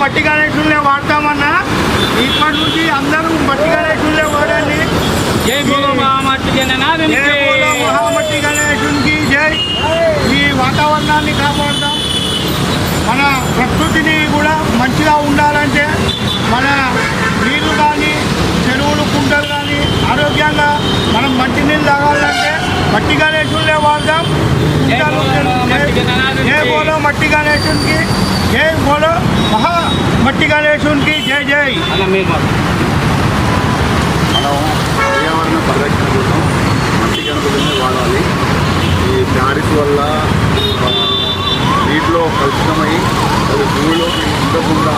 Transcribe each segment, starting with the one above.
మట్టి గణేశులే వాడతామన్నా. ఇప్పటి నుంచి అందరూ మట్టి గణేశులే వాడండి. జై బోలో మహామట్టి జై బోలో మహామట్టి జై. ఈ వాతావరణాన్ని కాపాడదాం. మన ప్రకృతిని కూడా మంచిగా ఉండాలంటే మన నీళ్ళు కానీ చెరువులు కుంటలు కానీ ఆరోగ్యంగా మనం మంచి నీళ్ళు తాగాలంటే మట్టి గణేశులే వాడదాం. మట్టి గణేశునికి జై బోలో మహా మట్టి గణేశునికి జై జై. అన్న మీరు మాకు. మనం పర్యావరణ పరిరక్షణ కోసం మట్టి గణపతిని వాడాలి. ఈ ప్యారిస్ వల్ల నీటిలో కలుషితమై అది భూమిలోకి ఉండకుండా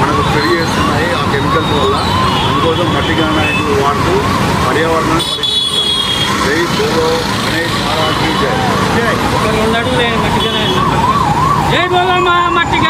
మనకు పెరిగి చేస్తున్నాయి ఆ కెమికల్స్ వల్ల. అందుకోసం మట్టి గణనాయకులు వాడుతూ పర్యావరణాన్ని పరిరక్షించాలి. జై బోలో గణేష్ మహారాజ్కి జై జై. ఒకరు ఉండడు లేని మట్టి గణనాథులకు. జై బోలో మహామట్టి గణనాథులకు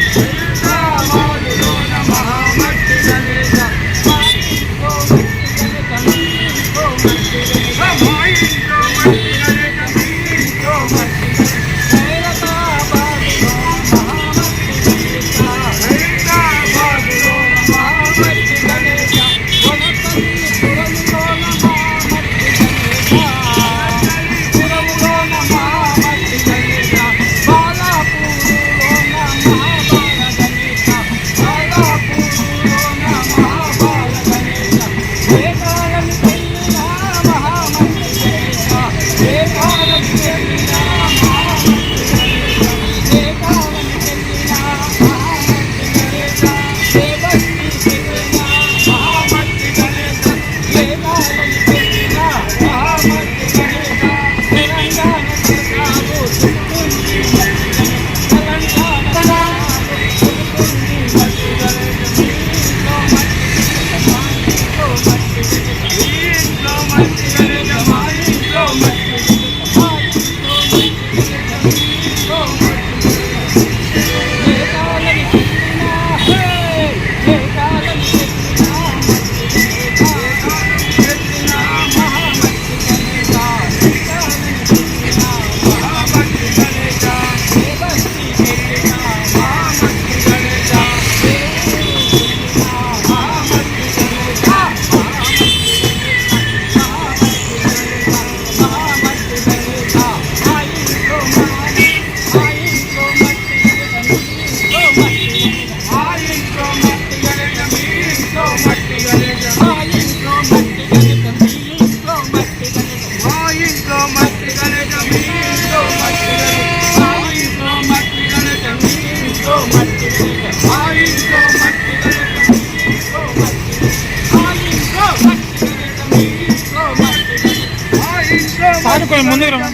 సార్ కొంచెం ముందుకు రా.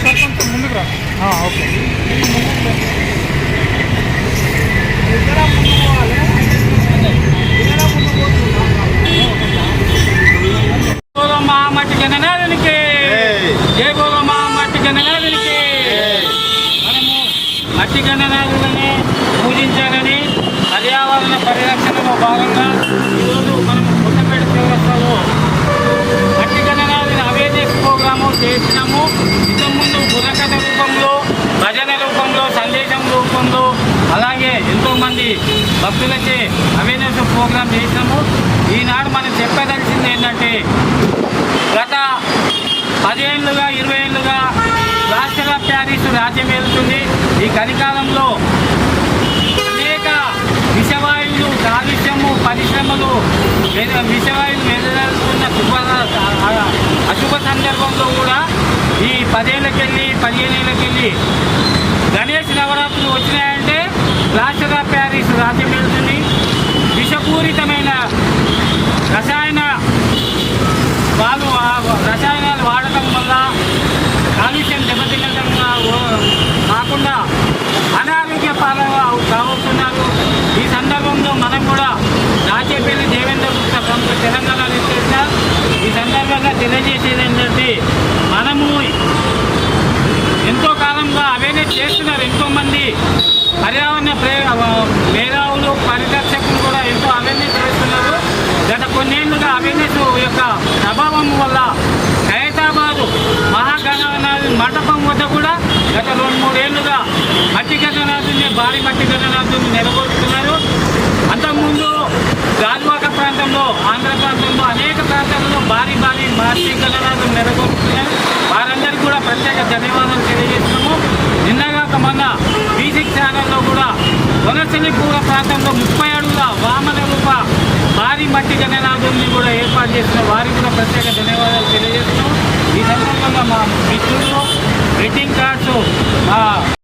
సార్ కొంచెం ముందుకు రా. ఓకే బోలో మహామట్టి గణనాథునికి జై బోలో మహామట్టి గణనాథునికి మనము మట్టి గణనాథులని పూజించాలని పర్యావరణ పరిరక్షణలో భాగంగా ఈరోజు మనం కొత్తపేట చౌరస్తాలో మట్టి గణనాథుని అవేర్నెస్ ప్రోగ్రాము చేసినాము. ఇంతకుముందు బుర్రకథ రూపంలో భజన రూపంలో సందేశం రూపంలో అలాగే ఎంతోమంది భక్తులచే అవేర్నెస్ ప్రోగ్రాం చేసినాము. ఈనాడు మనం చెప్పదలిసింది ఏంటంటే గత పదేళ్ళుగా ఇరవై ఏళ్ళుగా ఈ కలికాలంలో అనేక విషవాయువులు కాలుష్యము పరిశ్రమలు విషవాయువులు వెదజల్లుతున్న శుభ అశుభ సందర్భంలో కూడా ఈ పదేళ్ళకెళ్ళి పదిహేనేళ్ళకెళ్ళి గణేష్ నవరాత్రులు వచ్చినాయంటే రాష్ట్ర ఆఫ్ ప్యారిస్ రాజ్యం వెళ్తుంది విషపూరితమైన రసాయన వాళ్ళు రసాయన తెలంగాణ ఈ సందర్భంగా తెలియజేసేది ఏంటంటే మనము ఎంతో కాలంగా అవేర్నెస్ చేస్తున్నారు ఎంతోమంది పర్యావరణ ప్రే మేధావులు పరిరక్షకులు కూడా ఎంతో అవేర్నెస్ చేస్తున్నారు. గత కొన్నేళ్ళుగా అవేర్నెస్ యొక్క ప్రభావం వల్ల హైదరాబాదు మహాగణనాథు మండపం వద్ద కూడా గత రెండు మూడేళ్ళుగా మట్టి గణనాథుని భారీ మట్టి గణనాథుని నెలకొల్పుతున్నారు అంతకుముందు గాజువాక ప్రాంతంలో ఆంధ్ర ప్రాంతంలో అనేక ప్రాంతాలలో భారీ భారీ మట్టి గణనాథుని నెలకొల్పుతున్నారు వారందరికీ కూడా ప్రత్యేక ధన్యవాదాలు తెలియజేస్తున్నాము. నిన్నగాక మొన్న బీసిక్ ఛానల్లో కూడా వనసలిపూర ప్రాంతంలో ముప్పై అడుగుల వామన రూప భారీ మట్టి గణనాథుల్ని కూడా ఏర్పాటు చేసిన వారికి కూడా ప్రత్యేక ధన్యవాదాలు తెలియజేస్తున్నాం ఈ సందర్భంగా మా మిత్రులు గ్రీటింగ్ కార్డ్స్ మా